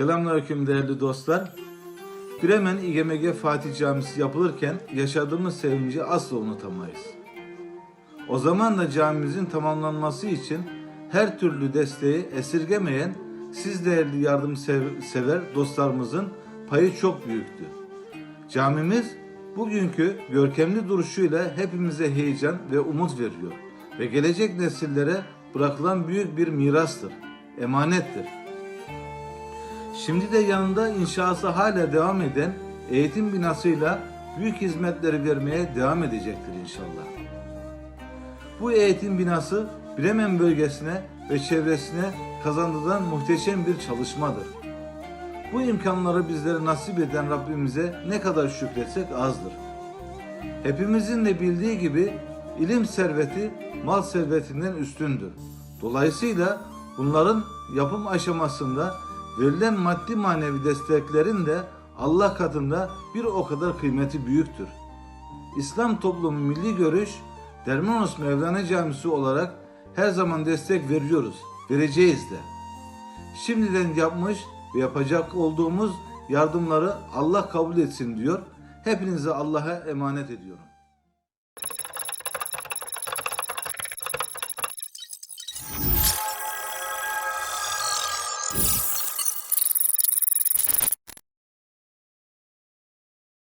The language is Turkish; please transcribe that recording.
Selamünaleyküm değerli dostlar. Bremen İGMG Fatih Camisi yapılırken yaşadığımız sevinci asla unutamayız. O zaman da camimizin tamamlanması için her türlü desteği esirgemeyen siz değerli yardımsever dostlarımızın payı çok büyüktü. Camimiz bugünkü görkemli duruşuyla hepimize heyecan ve umut veriyor ve gelecek nesillere bırakılan büyük bir mirastır, emanettir. Şimdi de yanında inşası hala devam eden eğitim binasıyla büyük hizmetleri vermeye devam edecektir inşallah. Bu eğitim binası Bremen bölgesine ve çevresine kazandırılan muhteşem bir çalışmadır. Bu imkanları bizlere nasip eden Rabbimize ne kadar şükretsek azdır. Hepimizin de bildiği gibi ilim serveti mal servetinden üstündür. Dolayısıyla bunların yapım aşamasında verilen maddi manevi desteklerin de Allah katında bir o kadar kıymeti büyüktür. İslam toplumu milli görüş Dermanos Mevlana Camisi olarak her zaman destek veriyoruz, vereceğiz de. Şimdiden yapmış ve yapacak olduğumuz yardımları Allah kabul etsin diyor. Hepinizi Allah'a emanet ediyorum.